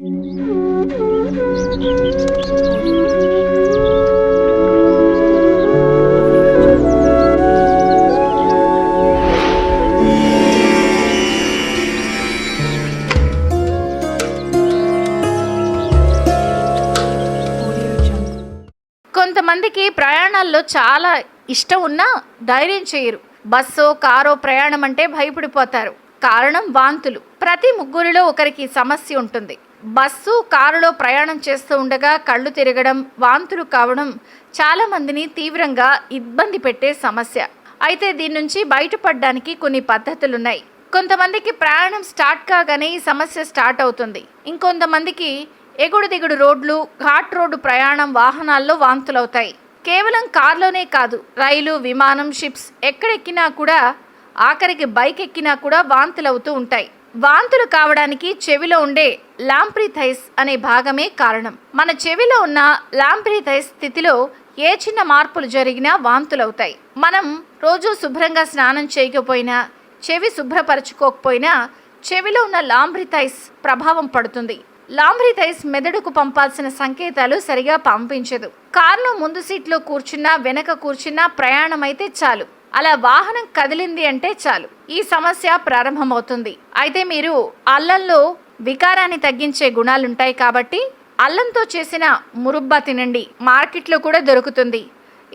కొంతమందికి ప్రయాణాల్లో చాలా ఇష్టం ఉన్నా ధైర్యం చేయరు. బస్సో కారో ప్రయాణం అంటే భయపడిపోతారు. కారణం వాంతులు. ప్రతి ముగ్గురిలో ఒకరికి సమస్య ఉంటుంది. బస్సు కారులో ప్రయాణం చేస్తూ ఉండగా కళ్ళు తిరగడం వాంతులు కావడం చాలామందిని తీవ్రంగా ఇబ్బంది పెట్టే సమస్య. అయితే దీని నుంచి బయటపడడానికి కొన్ని పద్ధతులున్నాయి. కొంతమందికి ప్రయాణం స్టార్ట్ కాగానే ఈ సమస్య స్టార్ట్ అవుతుంది. ఇంకొంతమందికి ఎగుడు దిగుడు రోడ్లు ఘాట్ రోడ్డు ప్రయాణం వాహనాల్లో వాంతులవుతాయి. కేవలం కార్లోనే కాదు రైలు విమానం షిప్స్ ఎక్కడెక్కినా కూడా ఆఖరికి బైక్ ఎక్కినా కూడా వాంతులవుతూ ఉంటాయి. వాంతులు కావడానికి చెవిలో ఉండే లాంప్రిథైస్ అనే భాగమే కారణం. మన చెవిలో ఉన్న లాంప్రిథైస్ స్థితిలో ఏ చిన్న మార్పులు జరిగినా వాంతులవుతాయి. మనం రోజు శుభ్రంగా స్నానం చేయకపోయినా చెవి శుభ్రపరచుకోకపోయినా చెవిలో ఉన్న లాంబ్రిథైస్ ప్రభావం పడుతుంది. లాంబ్రిథైస్ మెదడుకు పంపాల్సిన సంకేతాలు సరిగా పంపించదు. కారులో ముందు సీట్లో కూర్చున్నా వెనక కూర్చున్నా ప్రయాణం అయితే చాలు. అలా వాహనం కదిలింది అంటే చాలు. ఈ సమస్య ప్రారంభమవుతుంది. అయితే మీరు అల్లంలో వికారాన్ని తగ్గించే గుణాలుంటాయి కాబట్టి అల్లంతో చేసిన మురుబ్బా తినండి. మార్కెట్లో కూడా దొరుకుతుంది.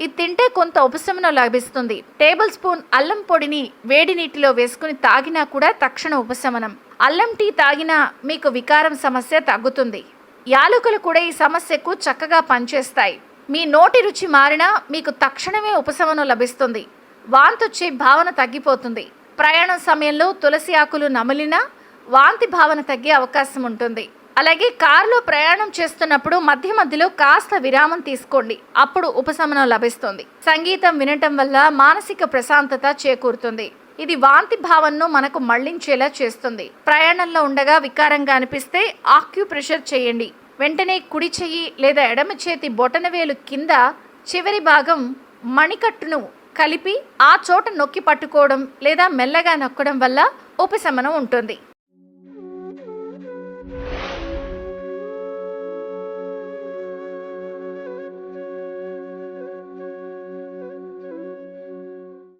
ఇది తింటే కొంత ఉపశమనం లభిస్తుంది. టేబుల్ స్పూన్ అల్లం పొడిని వేడి నీటిలో వేసుకుని తాగినా కూడా తక్షణ ఉపశమనం. అల్లం టీ తాగినా మీకు వికారం సమస్య తగ్గుతుంది. యాలకులు కూడా ఈ సమస్యకు చక్కగా పనిచేస్తాయి. మీ నోటి రుచి మారినా మీకు తక్షణమే ఉపశమనం లభిస్తుంది. వాంతొచ్చే భావన తగ్గిపోతుంది. ప్రయాణం సమయంలో తులసి ఆకులు నమిలినా వాంతి భావన తగ్గే అవకాశం ఉంటుంది. అలాగే కారులో ప్రయాణం చేస్తున్నప్పుడు మధ్య మధ్యలో కాస్త విరామం తీసుకోండి. అప్పుడు ఉపశమనం లభిస్తుంది. సంగీతం వినటం వల్ల మానసిక ప్రశాంతత చేకూరుతుంది. ఇది వాంతి భావనను మనకు మళ్ళించేలా చేస్తుంది. ప్రయాణంలో ఉండగా వికారంగా అనిపిస్తే ఆక్యుప్రెషర్ చేయండి. వెంటనే కుడి చెయ్యి లేదా ఎడమ చేతి బొటనవేలు కింద చివరి భాగం మణికట్టును కలిపి ఆ చోట నొక్కి పట్టుకోవడం లేదా మెల్లగా నొక్కడం వల్ల ఉపశమనం ఉంటుంది.